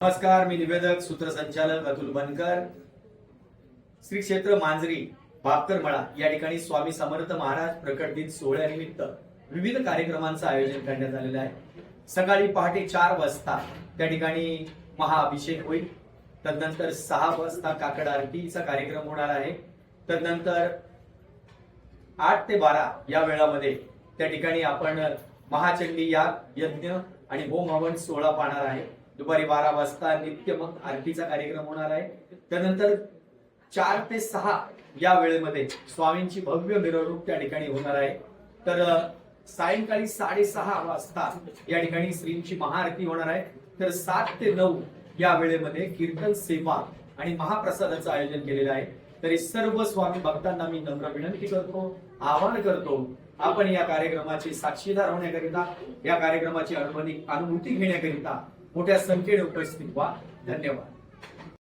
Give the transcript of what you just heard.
नमस्कार मी निवेदक सूत्रसंचालक अतुल बनकर. श्री क्षेत्र मांजरी बापकरमळा या ठिकाणी स्वामी समर्थ महाराज प्रकट दिन सोहळ्यानिमित्त विविध कार्यक्रमांचं आयोजन करण्यात आलेलं आहे. सकाळी पहाटे चार वाजता त्या ठिकाणी महाअभिषेक होईल. तदनंतर सहा वाजता काकड आरतीचा कार्यक्रम होणार आहे. तदनंतर आठ ते बारा या वेळामध्ये त्या ठिकाणी आपण महाचंडी याग यज्ञ आणि होम हवन सोहळा पाहणार आहे. दुपारी बारा वाजता नित्य मग आरतीचा कार्यक्रम होणार आहे. त्यानंतर चार ते सहा या वेळेमध्ये स्वामींची भव्य मिरवणूक त्या ठिकाणी होणार आहे. तर सायंकाळी साडेसहा वाजता या ठिकाणी श्रींची महाआरती होणार आहे. तर सात ते नऊ या वेळेमध्ये कीर्तन सेवा आणि महाप्रसादाचं आयोजन केलेलं आहे. तरी सर्व स्वामी भक्तांना मी नम्र विनंती करतो आवाहन करतो आपण या कार्यक्रमाचे साक्षीदार होण्याकरिता या कार्यक्रमाची अनुभवी अनुभूती घेण्याकरिता मोठ्या संख्येने उपस्थित व्हा. धन्यवाद.